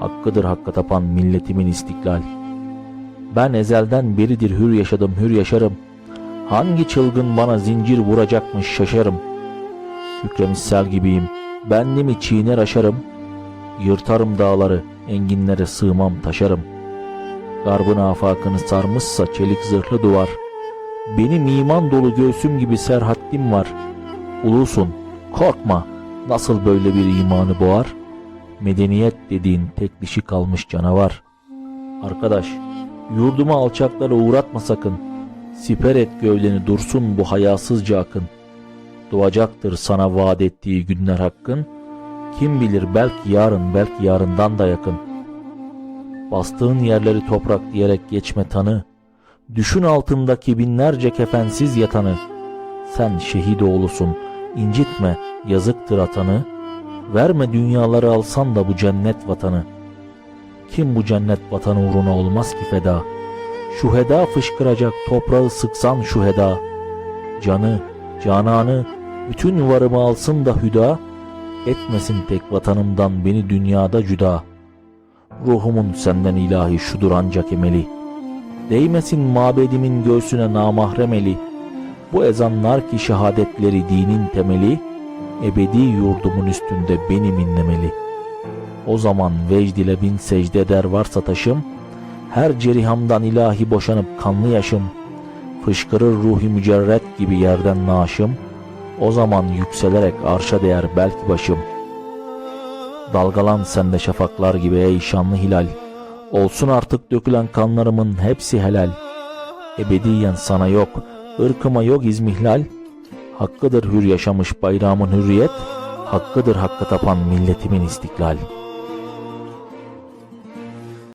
Hakkıdır hakka tapan milletimin istiklal. Ben ezelden beridir hür yaşadım hür yaşarım. Hangi çılgın bana zincir vuracakmış şaşarım. Kükremiş gibiyim. Benliğimi çiğner aşarım. Yırtarım dağları, enginlere sığmam taşarım. Garbın afakını sarmışsa çelik zırhlı duvar. Benim iman dolu göğsüm gibi serhattim var. Ulusun, korkma, nasıl böyle bir imanı boğar? Medeniyet dediğin tek dişi kalmış canavar. Arkadaş, yurduma alçaklara uğratma sakın. Siper et gövdeni dursun bu hayasızca akın. Doğacaktır sana vaat ettiği günler hakkın. Kim bilir belki yarın belki yarından da yakın. Bastığın yerleri toprak diyerek geçme tanı. Düşün altındaki binlerce kefensiz yatanı. Sen şehit oğlusun, incitme, yazıktır atanı. Verme dünyaları alsan da bu cennet vatanı. Kim bu cennet vatanı uğruna olmaz ki feda? Şu heda fışkıracak toprağı sıksan şu heda. Canı, cananı, bütün varımı alsın da hüda. Etmesin tek vatanımdan beni dünyada cüda. Ruhumun senden ilahi şudur ancak emeli. Değmesin mabedimin göğsüne namahrem eli. Bu ezanlar ki şehadetleri dinin temeli, ebedi yurdumun üstünde benim inlemeli. O zaman vecd ile bin secde eder varsa taşım, her cerihamdan ilahi boşanıp kanlı yaşım, fışkırır ruhi mücerret gibi yerden naşım, o zaman yükselerek arşa değer belki başım. Dalgalan sende şafaklar gibi ey şanlı hilal, olsun artık dökülen kanlarımın hepsi helal. Ebediyen sana yok, ırkıma yok izmihlal, Hakkıdır hür yaşamış bayrağımın hürriyet, hakkıdır hakka tapan milletimin istiklal.''